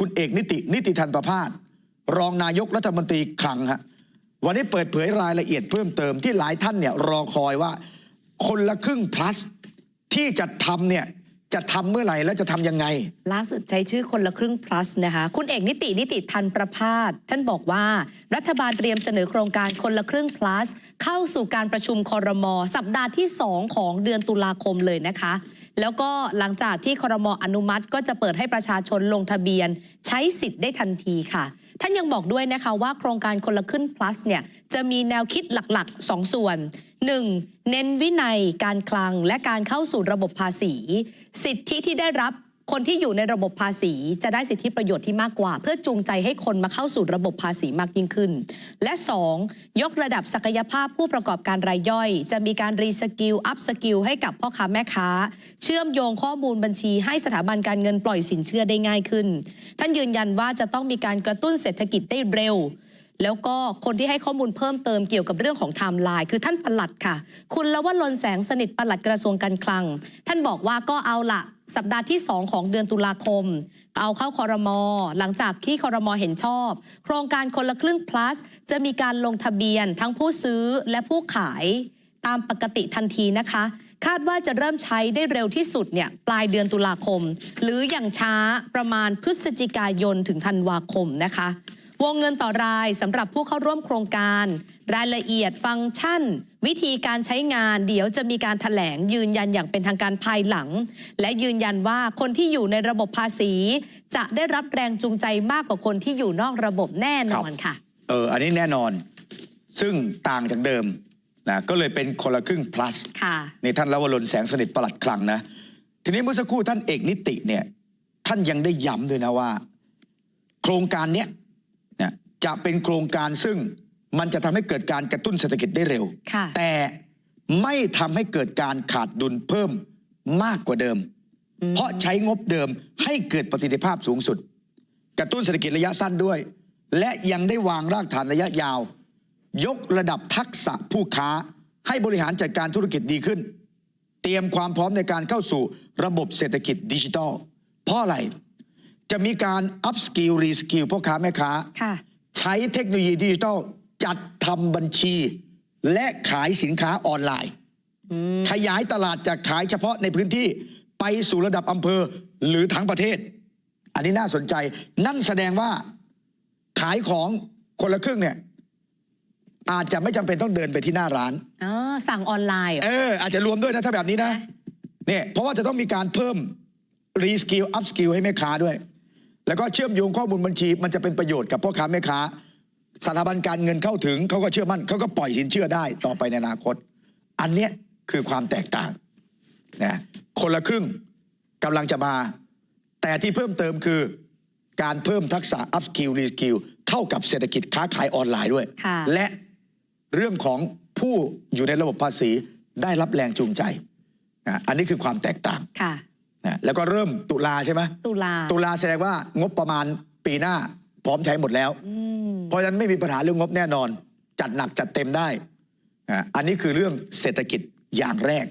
คุณเอกนิติ นิติธันประพาสรองนายกรัฐมนตรีคลังฮะวันนี้เปิดเผยรายละเอียดเพิ่มเติมที่หลายท่านเนี่ยรอคอยว่า คนละครึ่ง plus ที่จะทำเนี่ยจะทำเมื่อไหร่และจะทำยังไง ล่าสุดใช้ชื่อคนละครึ่ง plus นะคะ คุณเอกนิตินิติทันประพาสท่านบอกว่า รัฐบาลเตรียมเสนอโครงการคนละครึ่ง plus เข้าสู่การประชุมคอรมอสัปดาห์ที่ 2 ของเดือนตุลาคมเลยนะคะแล้วก็หลังจากที่คอรมออนุมัติ ก็จะเปิดให้ประชาชนลงทะเบียน ใช้สิทธิ์ได้ทันทีค่ะ ท่านยังบอกด้วยนะคะว่าโครงการคนละครึ่ง plus เนี่ยจะมีแนวคิดหลักๆ 2ส่วน 1. เน้นวินัยการคลังและการเข้าสู่ระบบภาษี สิทธิที่ได้รับ คนที่อยู่ในระบบภาษีจะได้สิทธิประโยชน์ที่มากกว่า เพื่อจูงใจให้คนมาเข้าสู่ระบบภาษีมากยิ่งขึ้น และ 2. ยกระดับศักยภาพผู้ประกอบการรายย่อย จะมีการรีสกิลอัพสกิลให้กับพ่อค้าแม่ค้า เชื่อมโยงข้อมูลบัญชีให้สถาบันการเงินปล่อยสินเชื่อได้ง่ายขึ้น ท่านยืนยันว่าจะต้องมีการกระตุ้นเศรษฐกิจได้เร็ว แล้วก็คนที่ให้ข้อมูลเพิ่มเติมเกี่ยวกับเรื่องของไทม์ไลน์คือท่านปลัดค่ะ คุณละวัลนแสงสนิทปลัดกระทรวงการคลัง ท่านบอกว่าก็เอาละสัปดาห์ที่ 2 ของเดือนตุลาคม เอาเข้าคอรมอหลังจากที่คอรมอเห็นชอบ โครงการคนละครึ่ง plus จะมีการลงทะเบียนทั้งผู้ซื้อและผู้ขายตามปกติทันทีนะคะ คาดว่าจะเริ่มใช้ได้เร็วที่สุดเนี่ยปลายเดือนตุลาคม หรืออย่างช้าประมาณพฤศจิกายนถึงธันวาคมนะคะ วงเงินต่อรายสำหรับผู้เข้าร่วมโครงการ รายละเอียดฟังก์ชัน วิธีการใช้งาน เดี๋ยวจะมีการถแถลงยืนยันอย่างเป็นทางการภายหลัง และยืนยันว่าคนที่อยู่ในระบบภาษี จะได้รับแรงจูงใจมากกว่าคนที่อยู่นอกระบบแน่นอนค่ะ เอออันนี้แน่นอน ซึ่งต่างจากเดิมนะก็เลยเป็นคนละครึ่ง plus ค่ะนี่ท่านลวรนแสงสนิทประหลัดคลังนะ ทีนี้เมื่อสักครู่ท่านเอกนิติเนี่ย ท่านยังได้ย้ำด้วยนะว่า โครงการเนี้ยเนี่ยจะเป็นโครงการซึ่งมันจะทำให้เกิดการกระตุ้นเศรษฐกิจได้เร็ว ค่ะ แต่ไม่ทำให้เกิดการขาดดุลเพิ่มมากกว่าเดิม อืมเพราะใช้งบเดิมให้เกิดประสิทธิภาพสูงสุด กระตุ้นเศรษฐกิจระยะสั้นด้วย และยังได้วางรากฐานระยะยาว ยกระดับทักษะผู้ค้า ให้บริหารจัดการธุรกิจดีขึ้น เตรียมความพร้อมในการเข้าสู่ระบบเศรษฐกิจดิจิทัลเพราะอะไร จะมีการอัพสกิลรีสกิลพ่อค้าแม่ค้า ค่ะ ใช้เทคโนโลยีดิจิทัลจัดทำบัญชี และขายสินค้าออนไลน์ อืม ขยายตลาดจากขายเฉพาะในพื้นที่ไปสู่ระดับอำเภอหรือทั้งประเทศ อันนี้น่าสนใจ นั่นแสดงว่าขายของคนละครึ่งเนี่ย อาจจะไม่จำเป็นต้องเดินไปที่หน้าร้าน อ๋อ สั่งออนไลน์เหรอ เออ อาจจะรวมด้วยนะถ้าแบบนี้นะเนี่ย เพราะว่าจะต้องมีการเพิ่มรีสกิลอัพสกิลให้แม่ค้าด้วย แล้วก็เชื่อมโยงข้อมูลบัญชี มันจะเป็นประโยชน์กับพ่อค้าแม่ค้าสถาบันการเงินเข้าถึงเขาก็เชื่อมั่นเขาก็ปล่อยสินเชื่อได้ต่อไปในอนาคต อันเนี้ยคือความแตกต่างนะคนละครึ่งกำลังจะมา แต่ที่เพิ่มเติมคือการเพิ่มทักษะอัพสกิลรีสกิลเข้ากับเศรษฐกิจค้าขายออนไลน์ด้วยค่ะและเรื่องของผู้อยู่ในระบบภาษีได้รับแรงจูงใจนะอันนี้คือความแตกต่างค่ะ นะแล้วก็เริ่มตุลาใช่ไหมตุลาตุลาแสดงว่างบประมาณปีหน้าพร้อมใช้หมดแล้ว อืมเพราะฉะนั้นไม่มีปัญหาเรื่องงบแน่นอน จัดหนักจัดเต็มได้นะอันนี้คือเรื่องเศรษฐกิจอย่างแรก